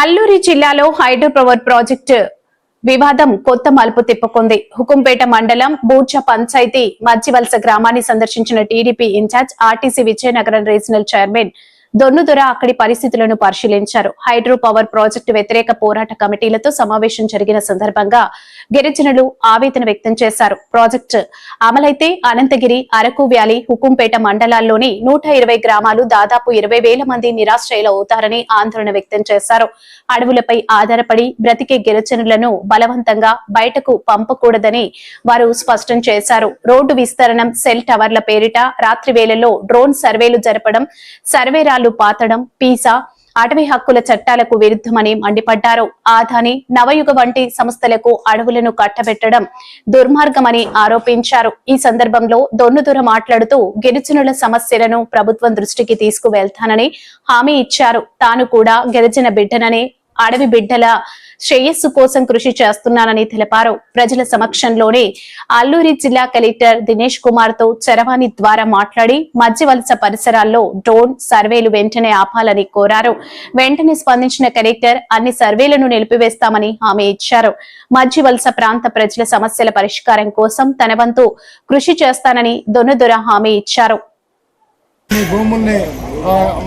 అల్లూరి జిల్లాలో hydro power project వివాదం కొత్త మలుపు తిప్పుకుంది. హుకుంపేట మండలం బూర్చ పంచాయతీ మధ్యవలస గ్రామాన్ని సందర్శించిన TDP in charge RTC Vizianagaram regional chairman Donnudora అక్కడి పరిస్థితులను పరిశీలించారు. హైడ్రో పవర్ ప్రాజెక్టు వ్యతిరేక పోరాట కమిటీలతో సమావేశం జరిగిన సందర్భంగా గిరిజనులు ఆవేదన వ్యక్తం చేశారు. ప్రాజెక్టు అమలైతే అనంతగిరి అరకు వ్యాలీ హుకుంపేట మండలాల్లోని నూట ఇరవై గ్రామాలు దాదాపు ఇరవై వేల మంది నిరాశ్రయులు అవుతారని ఆందోళన వ్యక్తం చేశారు. అడవులపై ఆధారపడి బ్రతికే గిరిజనులను బలవంతంగా బయటకు పంపకూడదని వారు స్పష్టం చేశారు. రోడ్డు విస్తరణం సెల్ టవర్ల పేరిట రాత్రి వేళల్లో డ్రోన్ సర్వేలు జరపడం సర్వేరాలు పాతడం పీసా అటవీ హక్కుల చట్టాలకు విరుద్ధమని మండిపడ్డారు. ఆదాని నవయుగ వంటి సంస్థలకు అడవులను కట్టబెట్టడం దుర్మార్గమని ఆరోపించారు. ఈ సందర్భంలో దొన్నుదొర మాట్లాడుతూ గిరిజనుల సమస్యలను ప్రభుత్వం దృష్టికి తీసుకువెళ్తానని హామీ ఇచ్చారు. తాను కూడా గిరిజన బిడ్డనని అడవి బిడ్డల శ్రేయస్సు కోసం కృషి చేస్తున్నానని తెలిపారు. ప్రజల సమక్షంలోనే అల్లూరి జిల్లా కలెక్టర్ దినేష్ కుమార్తో చరవాణి ద్వారా మాట్లాడి మధ్యవలస పరిసరాల్లో డ్రోన్ సర్వేలు వెంటనే ఆపాలని కోరారు. వెంటనే స్పందించిన కలెక్టర్ అన్ని సర్వేలను నిలిపివేస్తామని హామీ ఇచ్చారు. మధ్యవలస ప్రాంత ప్రజల సమస్యల పరిష్కారం కోసం తన వంతు కృషి చేస్తానని దొన్నుదొర హామీ ఇచ్చారు. మీ భూముల్ని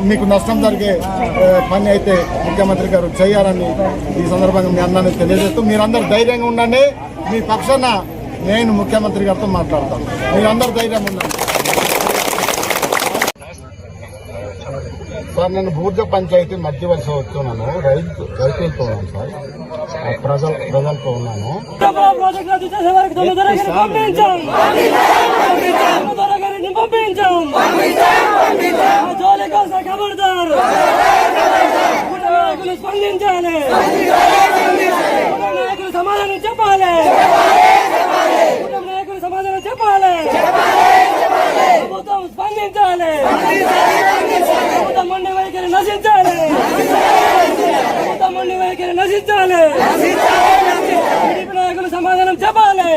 మీకు నష్టం జరిగే పని అయితే ముఖ్యమంత్రి గారు చేయాలని ఈ సందర్భంగా మీ అందరినీ తెలియజేస్తూ మీరందరూ ధైర్యంగా ఉండండి. మీ పక్షాన నేను ముఖ్యమంత్రి గారితో మాట్లాడతాను. మీరందరూ ధైర్యంగా ఉండండి. సార్ నేను బూర్జ పంచాయతీ మధ్య వలస వస్తున్నాను. రైతు రైతులతో ఉన్నాను సార్. ప్రజల ప్రజలతో ఉన్నాను. పంపించాం. జోలి కోసం ఖబర్దార్ నాయకులు స్పందించాలి. నాయకులు సమాధానం చెప్పాలి. నాయకులు సమాధానం చెప్పాలి. ప్రభుత్వం స్పందించాలి. ప్రభుత్వం మొండి వైఖరి నశించాలి. ప్రభుత్వం మొండి వైఖరి నశించాలి. టీడీపీ నాయకులు సమాధానం చెప్పాలి.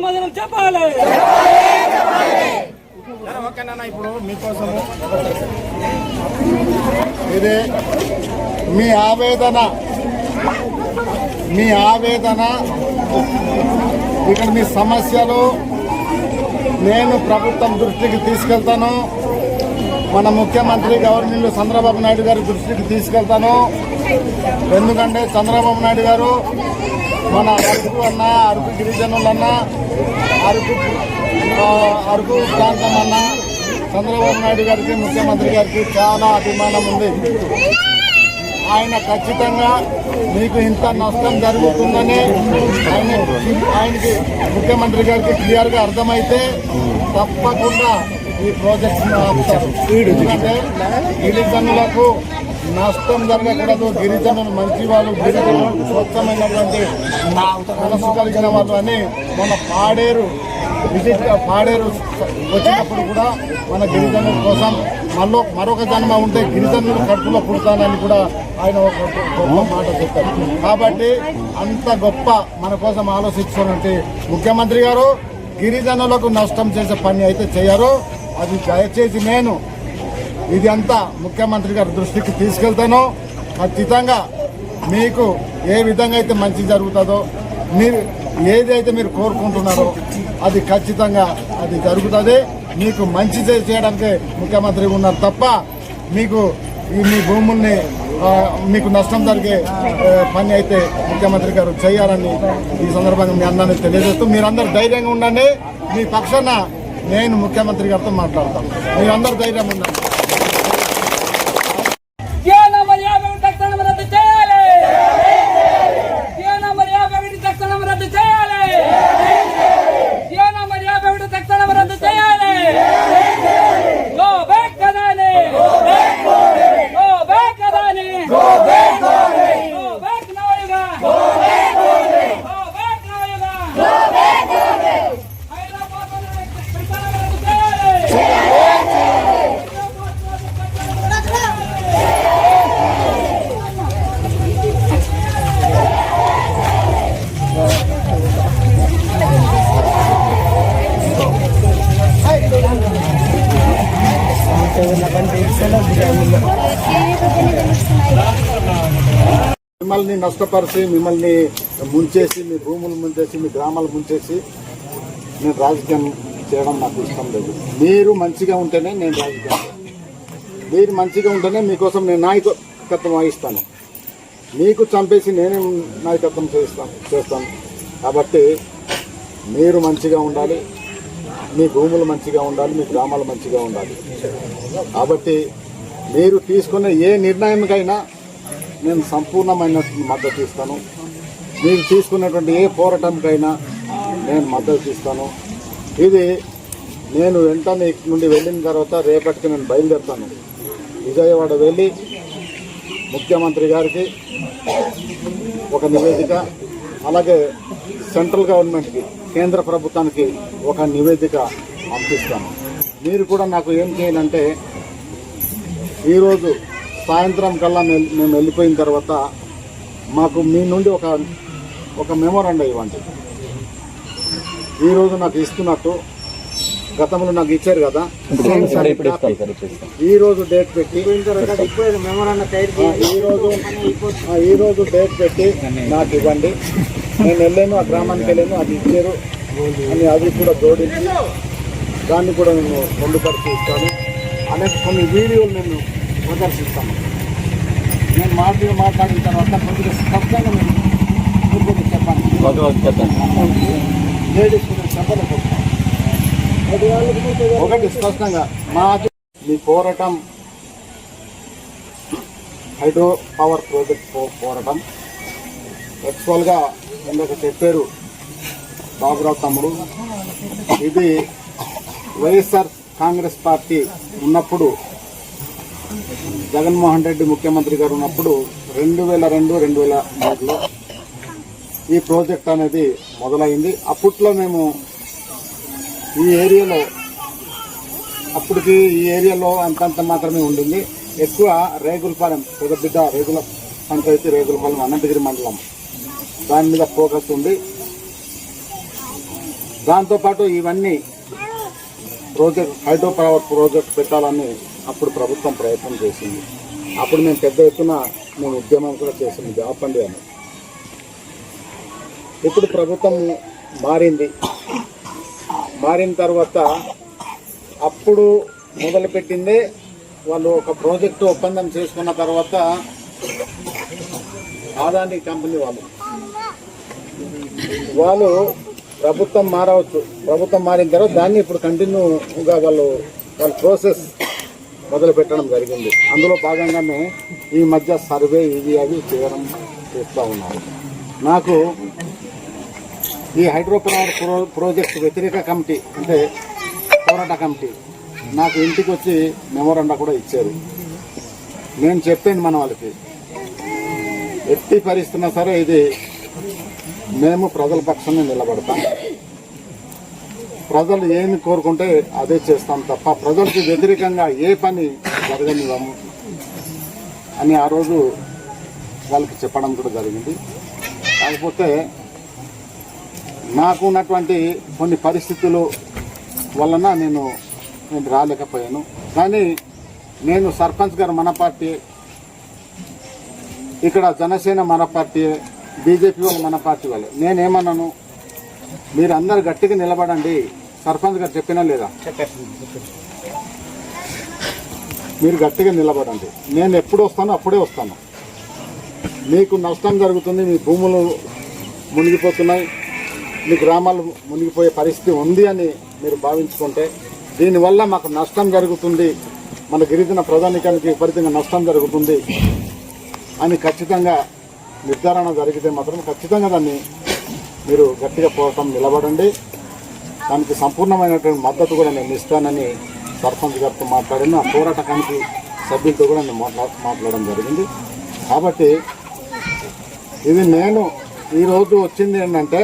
సమాధానం చెప్పాలి. ఓకేనా ఇప్పుడు మీకోసము ఇది మీ ఆవేదన. మీ ఆవేదన. ఇక్కడ మీ సమస్యలు నేను ప్రభుత్వం దృష్టికి తీసుకెళ్తాను. మన ముఖ్యమంత్రి గవర్నర్ చంద్రబాబు నాయుడు గారి దృష్టికి తీసుకెళ్తాను. ఎందుకంటే చంద్రబాబు నాయుడు గారు మన అరకు అన్న అరకు గిరిజనులన్న అరకు అరకు ప్రాంతం అన్న చంద్రబాబు నాయుడు గారికి ముఖ్యమంత్రి గారికి చాలా అభిమానం ఉంది. ఆయన ఖచ్చితంగా మీకు ఇంత నష్టం జరుగుతుందని ఆయన ఆయనకి ముఖ్యమంత్రి గారికి క్లియర్గా అర్థమైతే తప్పకుండా ఈ ప్రాజెక్ట్ ఎందుకంటే గిరిజనులకు నష్టం జరగకూడదు. గిరిజనులు మంచి వాళ్ళు గిరిజనులు స్వచ్ఛమైనటువంటి మనసు కలిగిన వాళ్ళు అని మన పాడేరు విజిట్ పాడేరు వచ్చినప్పుడు కూడా మన గిరిజనుల కోసం మళ్ళీ మరొక జన్మ ఉంటే గిరిజనులు కడుపులో పుడతానని కూడా ఆయన ఒక గొప్ప మాట చెప్పారు. కాబట్టి అంత గొప్ప మన కోసం ఆలోచించుకున్నట్టు ముఖ్యమంత్రి గారు గిరిజనులకు నష్టం చేసే పని అయితే చేయరు. అది దయచేసి నేను ఇది అంతా ముఖ్యమంత్రి గారి దృష్టికి తీసుకెళ్తాను ఖచ్చితంగా మీకు ఏ విధంగా అయితే మంచి జరుగుతుందో మీరు ఏదైతే మీరు కోరుకుంటున్నారో అది ఖచ్చితంగా అది జరుగుతుంది. మీకు మంచి చేయడానికి ముఖ్యమంత్రి ఉన్నారు తప్ప మీకు ఈ మీ భూముల్ని మీకు నష్టం జరిగే పని అయితే ముఖ్యమంత్రి గారు చేయాలని ఈ సందర్భంగా మీ అందరినీ తెలియజేస్తూ మీరందరూ ధైర్యంగా ఉండండి. మీ పక్షాన నేను ముఖ్యమంత్రి గారితో మాట్లాడతాను. మీరందరూ ధైర్యంగా ఉండండి. మిమ్మల్ని నష్టపరిచి మిమ్మల్ని ముంచేసి మీ భూములు ముంచేసి మీ గ్రామాలు ముంచేసి నేను రాజకీయం చేయడం నాకు ఇష్టం లేదు. మీరు మంచిగా ఉంటేనే నేను రాజకీయం మీరు మంచిగా ఉంటేనే మీకోసం నేను నాయకత్వం వహిస్తాను. మీకు చంపేసి నేనే నాయకత్వం చేస్తాను చేస్తాను. కాబట్టి మీరు మంచిగా ఉండాలి మీ భూములు మంచిగా ఉండాలి మీ గ్రామాలు మంచిగా ఉండాలి. కాబట్టి మీరు తీసుకునే ఏ నిర్ణయంకైనా నేను సంపూర్ణమైన మద్దతు ఇస్తాను. మీరు తీసుకున్నటువంటి ఏ పోరాటంకైనా నేను మద్దతు ఇస్తాను. ఇది నేను వెంటనే ఇక్కడి నుండి వెళ్ళిన తర్వాత రేపటికి నేను బయలుదేరుతాను. విజయవాడ వెళ్ళి ముఖ్యమంత్రి గారికి ఒక నివేదిక అలాగే సెంట్రల్ గవర్నమెంట్కి కేంద్ర ప్రభుత్వానికి ఒక నివేదిక పంపిస్తాను. మీరు కూడా నాకు ఏం చేయాలంటే ఈరోజు సాయంత్రం కల్లా మేము మేము వెళ్ళిపోయిన తర్వాత మాకు మీ నుండి ఒక ఒక మెమోరాండం ఇవ్వండి. ఈరోజు నాకు ఇస్తున్నట్టు గతంలో నాకు ఇచ్చారు కదా. ఈ రోజు డేట్ పెట్టి ఆ, ఈ రోజు ఆ, ఈ రోజు డేట్ పెట్టి నాకు ఇవ్వండి. నేను వెళ్ళాను ఆ గ్రామానికి వెళ్ళాను అది ఇచ్చారు. అని అది కూడా జోడించి దాన్ని కూడా నేను పొందుపరిచి ఇస్తాను. అనేక కొన్ని వీడియోలు నేను ప్రదర్శిస్తాను నేను మాట్లాడి మాట్లాడిన తర్వాత కొద్దిగా స్పష్టంగా మీరు చెప్పండి. లేడీస్ చెప్పలేకపోతున్నాను ఒకటి స్పష్టంగా మా మీ పోరాటం హైడ్రో పవర్ ప్రాజెక్ట్ పోరాటం. యాక్చువల్గా ఇందాక చెప్పారు బాబురావు తమ్ముడు. ఇది వైఎస్ఆర్ కాంగ్రెస్ పార్టీ ఉన్నప్పుడు జగన్మోహన్ రెడ్డి ముఖ్యమంత్రి గారు ఉన్నప్పుడు రెండు వేల రెండు రెండు వేల మూడులో ఈ ప్రాజెక్ట్ అనేది మొదలైంది. అప్పట్లో మేము ఈ ఏరియాలో అప్పటికి ఈ ఏరియాలో అంతంత మాత్రమే ఉండింది. ఎక్కువ రేగులపాలెం పెద్దబిడ్డ రేగుల పంచాయతీ రేగులపాలెం అనంతగిరి మండలం దాని మీద ఫోకస్ ఉంది. దాంతోపాటు ఇవన్నీ ప్రాజెక్ట్ హైడ్రో పవర్ ప్రాజెక్ట్ పెట్టాలని అప్పుడు ప్రభుత్వం ప్రయత్నం చేసింది. అప్పుడు మేము పెద్ద ఎత్తున మేము ఉద్యమం కూడా చేసింది ఆపండి అని. ఇప్పుడు ప్రభుత్వం మారింది. మారిన తర్వాత అప్పుడు మొదలుపెట్టిందే వాళ్ళు ఒక ప్రాజెక్టు ఒప్పందం చేసుకున్న తర్వాత ఆదాని కంపెనీ వాళ్ళు. వాళ్ళు ప్రభుత్వం మారవచ్చు. ప్రభుత్వం మారిన తర్వాత దాన్ని ఇప్పుడు కంటిన్యూగా వాళ్ళు వాళ్ళ ప్రాసెస్ మొదలు పెట్టడం జరిగింది. అందులో భాగంగానే ఈ మధ్య సర్వే ఇది అవి చేయడం చేస్తూ ఉన్నారు. నాకు ఈ హైడ్రో ప్రో ప్రాజెక్ట్ వ్యతిరేక కమిటీ అంటే పోరాట కమిటీ నాకు ఇంటికి వచ్చి మెమోరండా కూడా ఇచ్చారు. నేను చెప్పాను మన వాళ్ళకి. ఎట్టి పరిస్థితున్నా సరే ఇది మేము ప్రజల పక్షాన్ని నిలబడతాం. ప్రజలు ఏమి కోరుకుంటే అదే చేస్తాం తప్ప ప్రజలకు వ్యతిరేకంగా ఏ పని జరగనివ్వము అని ఆ రోజు వాళ్ళకి చెప్పడం కూడా జరిగింది. కాకపోతే నాకు ఉన్నటువంటి కొన్ని పరిస్థితులు వలన నేను నేను రాలేకపోయాను. కానీ నేను సర్పంచ్ గారు మన పార్టీ ఇక్కడ జనసేన మన పార్టీ బీజేపీ వాళ్ళు మన పార్టీ వాళ్ళు. నేనేమన్నాను మీరు అందరు గట్టిగా నిలబడండి. సర్పంచ్ గారు చెప్పినా లేదా? మీరు గట్టిగా నిలబడండి. నేను ఎప్పుడు వస్తానో అప్పుడే వస్తాను. మీకు నష్టం జరుగుతుంది మీ భూములు మునిగిపోతున్నాయి మీ గ్రామాలు మునిగిపోయే పరిస్థితి ఉంది అని మీరు భావించుకుంటే దీనివల్ల మాకు నష్టం జరుగుతుంది మన గిరిజన ప్రధానికానికి విపరీతంగా నష్టం జరుగుతుంది అని ఖచ్చితంగా నిర్ధారణ జరిగితే మాత్రం ఖచ్చితంగా దాన్ని మీరు గట్టిగా పోవటం నిలబడండి. దానికి సంపూర్ణమైనటువంటి మద్దతు కూడా నేను ఇస్తానని సర్పంచ్ గారితో మాట్లాడిన ఆ పోరాట కమిటీ సభ్యులతో కూడా నేను మాట్లా మాట్లాడడం జరిగింది. కాబట్టి ఇది నేను ఈరోజు వచ్చింది ఏంటంటే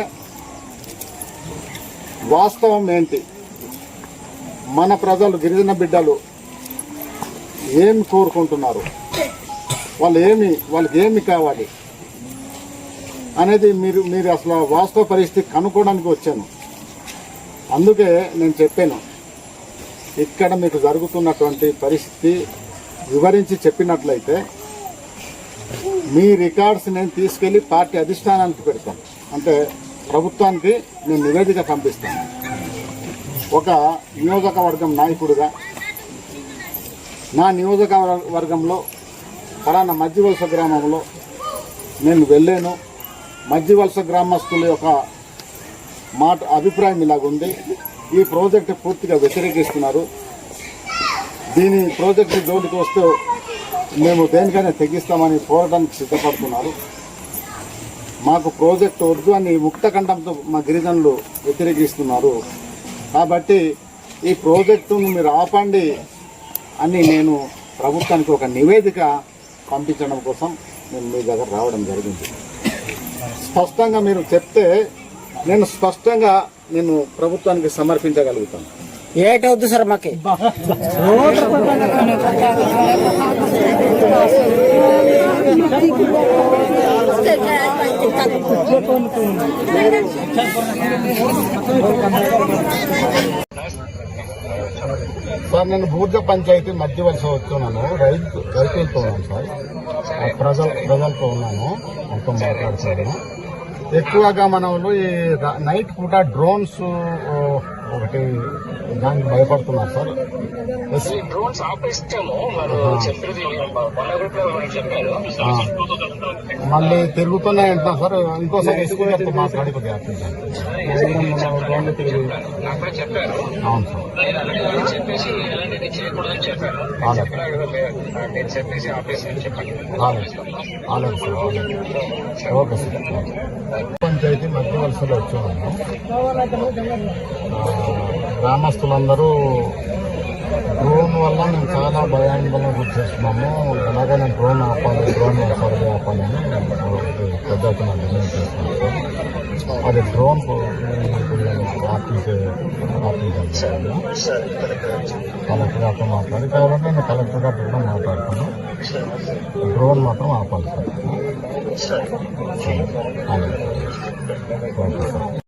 వాస్తవం ఏంటి? మన ప్రజలు గిరిజన బిడ్డలు ఏమి కోరుకుంటున్నారు? వాళ్ళు ఏమి వాళ్ళకి ఏమి కావాలి? అనేది మీరు మీరు అసలు వాస్తవ పరిస్థితి కనుక్కోవడానికి వచ్చాను. అందుకే నేను చెప్పాను ఇక్కడ మీకు జరుగుతున్నటువంటి పరిస్థితి వివరించి చెప్పినట్లయితే మీ రికార్డ్స్ నేను తీసుకెళ్ళి పార్టీ అధిష్టానానికి పెడతాను. అంటే ప్రభుత్వానికి నేను నివేదిక పంపిస్తాను. ఒక నియోజకవర్గం నాయకుడిగా నా నియోజకవర్గంలో ఫలానా మధ్యవలస గ్రామంలో నేను వెళ్ళాను. మధ్యవలస గ్రామస్తుల యొక్క మాట అభిప్రాయం ఇలాగుంది ఈ ప్రాజెక్ట్ పూర్తిగా వ్యతిరేకిస్తున్నారు. దీని ప్రాజెక్టు జోలికి వస్తే మేము దేనికైనా తెగిస్తామని పోరాటానికి సిద్ధపడుతున్నారు. మాకు ప్రాజెక్టు వద్దు అని ముక్తకంఠంతో మా గిరిజనులు వ్యతిరేకిస్తున్నారు. కాబట్టి ఈ ప్రాజెక్టును మీరు ఆపండి అని నేను ప్రభుత్వానికి ఒక నివేదిక పంపించడం కోసం నేను మీ దగ్గర రావడం జరిగింది. స్పష్టంగా మీరు చెప్తే నేను స్పష్టంగా నేను ప్రభుత్వానికి సమర్పించగలుగుతాను. ఏటవుద్దు సార్ మాకి? సార్ నేను బూర్జ పంచాయతీ మధ్య వలస వచ్చున్నాను రైతు రైతులతో ఉన్నాను సార్. ప్రజల ప్రజలతో ఉన్నాను. మొత్తం మాట్లాడుతున్నాను. ఎక్కువగా మనం ఈ నైట్ పూట డ్రోన్స్ ఒకటి దానికి భయపడుతున్నారు సార్. డ్రోన్స్ ఆపేస్తాము. చెప్పేది. మళ్ళీ తిరుగుతున్నాయి అంటున్నా సార్ ఇంకోసారి ఎక్కువ మాట్లాడి కొద్దిగా ఆపించండి. డ్రోన్లు తిరిగి నాకు కూడా చెప్పారు. అవును సార్. చెప్పేసి ఎలాంటిది చేయకూడదని చెప్పాను నేను చెప్పేసి ఆపేసి చెప్పాను ఓకే. సార్. పంచాయతీ మధ్య వలసలో వచ్చాము గ్రామస్తులందరూ డ్రోన్ వల్ల మేము చాలా భయాందోళన గురి చేస్తున్నాము ఎలాగ నేను డ్రోన్ ఆపాలి డ్రోన్ సర్వే ఆపాలి అని పెద్ద ఎత్తున డిమాండ్ చేస్తున్నాం సార్ అది డ్రోన్ కలెక్టర్ గారితో మాట్లాడి కాబట్టి నేను కలెక్టర్ గారితో కూడా మాట్లాడుతాను డ్రోన్ మాత్రం ఆపాలి సార్. అలాగే. Gracias.